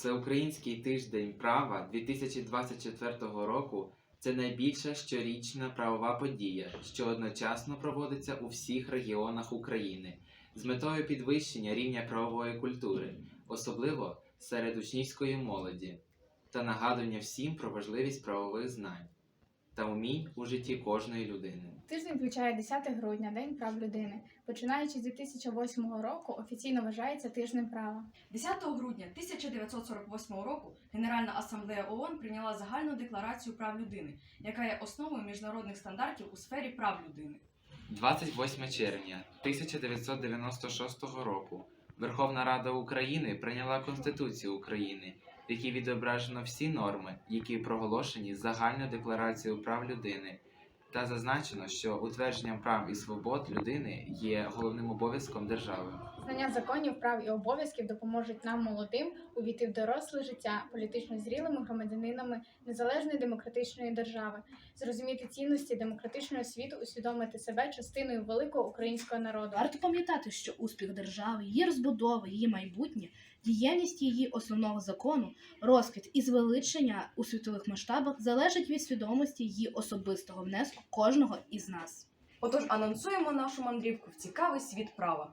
Всеукраїнський тиждень права 2024 року це найбільша щорічна правова подія, що одночасно проводиться у всіх регіонах України з метою підвищення рівня правової культури, особливо серед учнівської молоді, та нагадування всім про важливість правових знань та умінь у житті кожної людини. Тиждень включає 10 грудня, День прав людини. Починаючи з 2008 року, офіційно вважається тижнем права. 10 грудня 1948 року Генеральна асамблея ООН прийняла загальну декларацію прав людини, яка є основою міжнародних стандартів у сфері прав людини. 28 червня 1996 року Верховна Рада України прийняла Конституцію України, в якій відображено всі норми, які проголошені загальною декларацією прав людини, та зазначено, що утвердженням прав і свобод людини є головним обов'язком держави. Знання законів, прав і обов'язків допоможуть нам молодим увійти в доросле життя політично зрілими громадянинами незалежної демократичної держави, зрозуміти цінності демократичного світу, усвідомити себе частиною великого українського народу. Варто пам'ятати, що успіх держави, її розбудова, її майбутнє, діяльність її основного закону, розквіт і звеличення у світових масштабах залежить від свідомості її особистого внеску кожного із нас. Отож, анонсуємо нашу мандрівку в цікавий світ права.